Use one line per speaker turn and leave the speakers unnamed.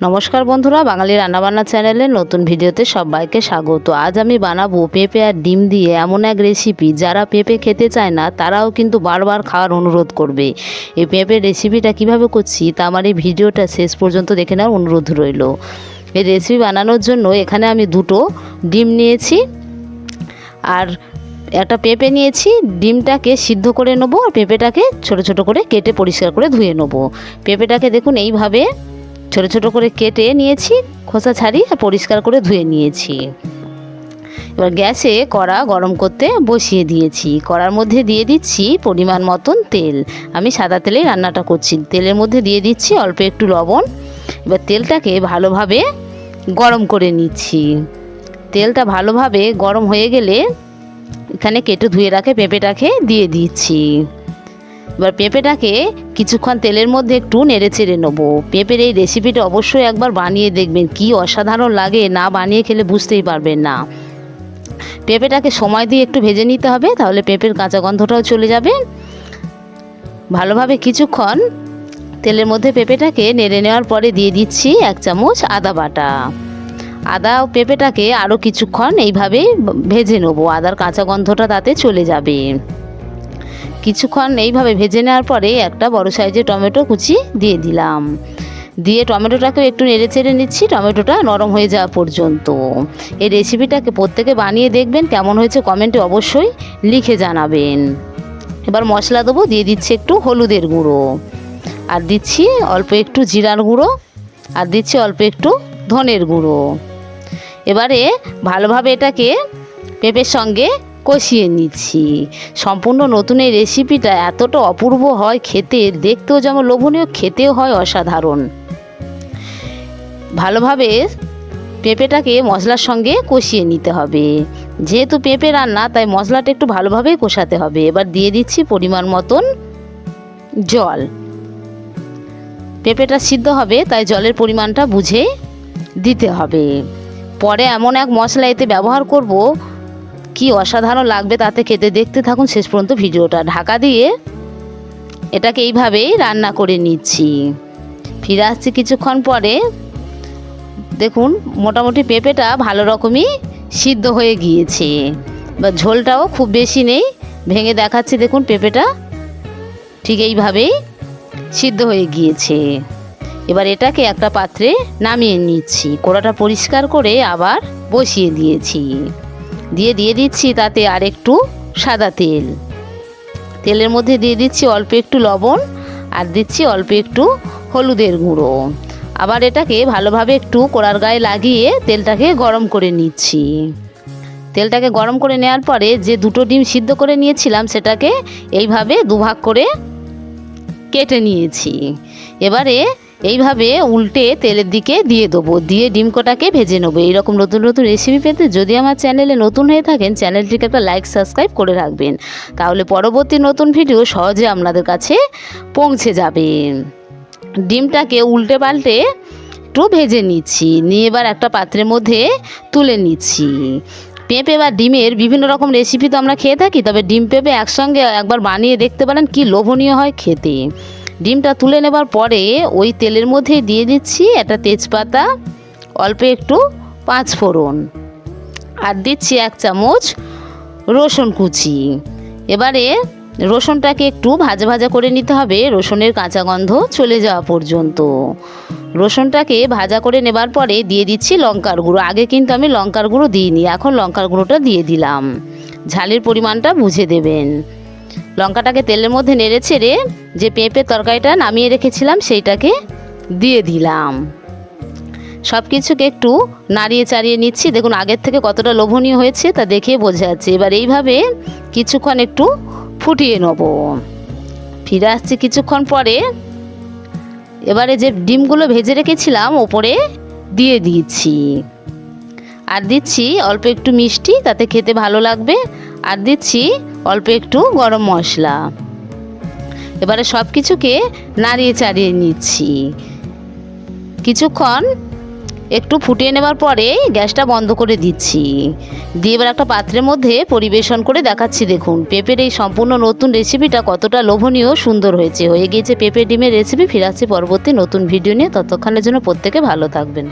নমস্কার বন্ধুরা, বাঙালি রান্নাবান্না চ্যানেলে নতুন ভিডিওতে সবাইকে স্বাগত। আজ আমি বানাবো পেঁপে আর ডিম দিয়ে এমন এক রেসিপি যারা পেঁপে খেতে চায় না, তারাও কিন্তু বারবার খাওয়ার অনুরোধ করবে। এই পেঁপের রেসিপিটা কীভাবে করছি, তা আমার এই ভিডিওটা শেষ পর্যন্ত দেখে নেওয়ার অনুরোধ রইল। এই রেসিপি বানানোর জন্য এখানে আমি দুটো ডিম নিয়েছি আর একটা পেঁপে নিয়েছি। ডিমটাকে সিদ্ধ করে নেব আর পেঁপেটাকে ছোট ছোট করে কেটে পরিষ্কার করে ধুয়ে নেব। পেঁপেটাকে দেখুন এইভাবে ছোট ছোট করে কেটে নিয়েছি, খোসা ছাড়িয়ে আর পরিষ্কার করে ধুয়ে নিয়েছি। এবার গ্যাসে কড়া গরম করতে বসিয়ে দিয়েছি। কড়ার মধ্যে দিয়ে দিচ্ছি পরিমাণ মতন তেল। আমি সাদা তেলেই রান্নাটা করছি। তেলের মধ্যে দিয়ে দিচ্ছি অল্প একটু লবণ। এবার তেলটাকে ভালোভাবে গরম করে নিচ্ছি। তেলটা ভালোভাবে গরম হয়ে গেলে এখানে কেটে ধুয়ে রাখে পেঁপেটাকে দিয়ে দিচ্ছি। এবার পেঁপেটাকে কিছুক্ষণ তেলের মধ্যে একটু নেড়ে চেড়ে নেব। পেঁপের এই রেসিপিটা অবশ্যই একবার বানিয়ে দেখবেন, কি অসাধারণ লাগে, না বানিয়ে খেলে বুঝতেই পারবেন না। পেঁপেটাকে সময় দিয়ে একটু ভেজে নিতে হবে, তাহলে পেঁপের কাঁচা গন্ধটাও চলে যাবে। ভালোভাবে কিছুক্ষণ তেলের মধ্যে পেঁপেটাকে নেড়ে নেওয়ার পরে দিয়ে দিচ্ছি এক চামচ আদা বাটা। আদা ও পেঁপেটাকে আরও কিছুক্ষণ এইভাবেই ভেজে নেব, আদার কাঁচা গন্ধটা তাতে চলে যাবে। কিছুক্ষণ এইভাবে ভেজে নেওয়ার পরে একটা বড় সাইজের টমেটো কুচি দিয়ে দিলাম। দিয়ে টমেটোটাকে একটু নেড়ে চেড়ে নিচ্ছি, টমেটোটা নরম হয়ে যাওয়া পর্যন্ত। এই রেসিপিটাকে প্রত্যেকে বানিয়ে দেখবেন, কেমন হয়েছে কমেন্টে অবশ্যই লিখে জানাবেন। এবার মশলা দেবো, দিয়ে দিচ্ছি একটু হলুদের গুঁড়ো। আর দিচ্ছি অল্প একটু জিরার গুঁড়ো, আর দিচ্ছি অল্প একটু ধনের গুঁড়ো। এবারে ভালোভাবে এটাকে পেঁপের সঙ্গে কষিয়ে নিচ্ছি। সম্পূর্ণ নতুন এই রেসিপিটা এতটা অপূর্ব হয় খেতে, দেখতেও যেমন লোভনীয়, খেতেও হয় অসাধারণ। ভালোভাবে পেঁপেটাকে মশলার সঙ্গে কষিয়ে নিতে হবে। যেহেতু পেঁপে রান্না, তাই মশলাটা একটু ভালোভাবেই কষাতে হবে। এবার দিয়ে দিচ্ছি পরিমাণ মতন জল। পেঁপেটা সিদ্ধ হবে, তাই জলের পরিমাণটা বুঝে দিতে হবে। পরে এমন এক মশলা এতে ব্যবহার করব কি অসাধারণ লাগবে তাতে খেতে দেখতে থাকুন শেষ পর্যন্ত ভিডিওটা। ঢাকা দিয়ে এটাকে এইভাবেই রান্না করে নিচ্ছি। ফিরে আসছি কিছুক্ষণ পরে। দেখুন, মোটামুটি পেঁপেটা ভালো রকমই সিদ্ধ হয়ে গিয়েছে। বা ঝোলটাও খুব বেশি নেই, ভেঙে দেখাচ্ছি, দেখুন পেঁপেটা ঠিক এইভাবেই সিদ্ধ হয়ে গিয়েছে। এবার এটাকে একটা পাত্রে নামিয়ে নিচ্ছি। কোড়াটা পরিষ্কার করে আবার বসিয়ে দিয়েছি। দিয়ে দিয়ে দিচ্ছি তাতে আর একটু সাদা তেল। তেলের মধ্যে দিয়ে দিচ্ছি অল্প একটু লবণ আর দিচ্ছি অল্প একটু হলুদের গুঁড়ো। আবার এটাকে ভালোভাবে একটু কোড়ার গায়ে লাগিয়ে তেলটাকে গরম করে নিচ্ছি। তেলটাকে গরম করে নেওয়ার পরে যে দুটো ডিম সিদ্ধ করে নিয়েছিলাম সেটাকে এইভাবে দুভাগ করে কেটে নিয়েছি। এবারে এইভাবে উল্টে তেলের দিকে দিয়ে দেবো, দিয়ে ডিম কটাকে ভেজে নেব। এইরকম নতুন নতুন রেসিপি পেতে যদি আমার চ্যানেলে নতুন হয়ে থাকেন চ্যানেলটিকে একটা লাইক সাবস্ক্রাইব করে রাখবেন। তাহলে পরবর্তী নতুন ভিডিও সহজে আপনাদের কাছে পৌঁছে যাবে। ডিমটাকে উল্টে পাল্টে একটু ভেজে নিচ্ছি, নিয়ে এবার একটা পাত্রের মধ্যে তুলে নিচ্ছি। পেঁপে বা ডিমের বিভিন্ন রকম রেসিপি তো আমরা খেয়ে থাকি, তবে ডিম পেঁপে একসঙ্গে একবার বানিয়ে দেখতে পারেন কি লোভনীয় হয় খেতে। ডিমটা তুলে নেবার পরে ওই তেলের মধ্যে দিয়ে দিচ্ছি একটা তেজপাতা, অল্প একটু পাঁচ ফোড়ন আর দিচ্ছি এক চামচ রসুন কুচি। এবারে রসুনটাকে একটু ভাজা ভাজা করে নিতে হবে, রসুনের কাঁচা গন্ধ চলে যাওয়া পর্যন্ত। রসুনটাকে ভাজা করে নেবার পরে দিয়ে দিচ্ছি লঙ্কার গুঁড়ো। আগে কিন্তু আমি লঙ্কার গুঁড়ো দিইনি, এখন লঙ্কার গুঁড়োটা দিয়ে দিলাম। ঝালের পরিমাণটা বুঝে দেবেন। লঙ্কাটাকে তেলের মধ্যে নেড়ে ছেড়ে যে পেঁপে তরকারিটা নামিয়ে রেখেছিলাম সেইটাকে দিয়ে দিলাম। সব কিছুকে একটু নাড়িয়ে চাড়িয়ে নিচ্ছি। দেখুন, আগের থেকে কতটা লোভনীয় হয়েছে তা দেখে বোঝা যাচ্ছে। এবার এইভাবে কিছুক্ষণ একটু ফুটিয়ে নেব। ফিরে আসছি কিছুক্ষণ পরে। এবারে যে ডিমগুলো ভেজে রেখেছিলাম, ওপরে দিয়ে দিয়েছি আর দিচ্ছি অল্প একটু মিষ্টি, তাতে খেতে ভালো লাগবে। আর দিচ্ছি অল্প একটু গরম মশলা। এবারে সব কিছুকে নাড়িয়ে চাড়িয়ে নিচ্ছি। কিছুক্ষণ একটু ফুটিয়ে নেবার পরে গ্যাসটা বন্ধ করে দিচ্ছি। দিয়ে এবার একটা পাত্রের মধ্যে পরিবেশন করে দেখাচ্ছি। দেখুন, পেঁপের এই সম্পূর্ণ নতুন রেসিপিটা কতটা লোভনীয়, সুন্দর হয়েছে। হয়ে গিয়েছে পেঁপে ডিমের রেসিপি। ফিরাচ্ছি পরবর্তী নতুন ভিডিও নিয়ে। ততক্ষণের জন্য প্রত্যেকে ভালো থাকবেন।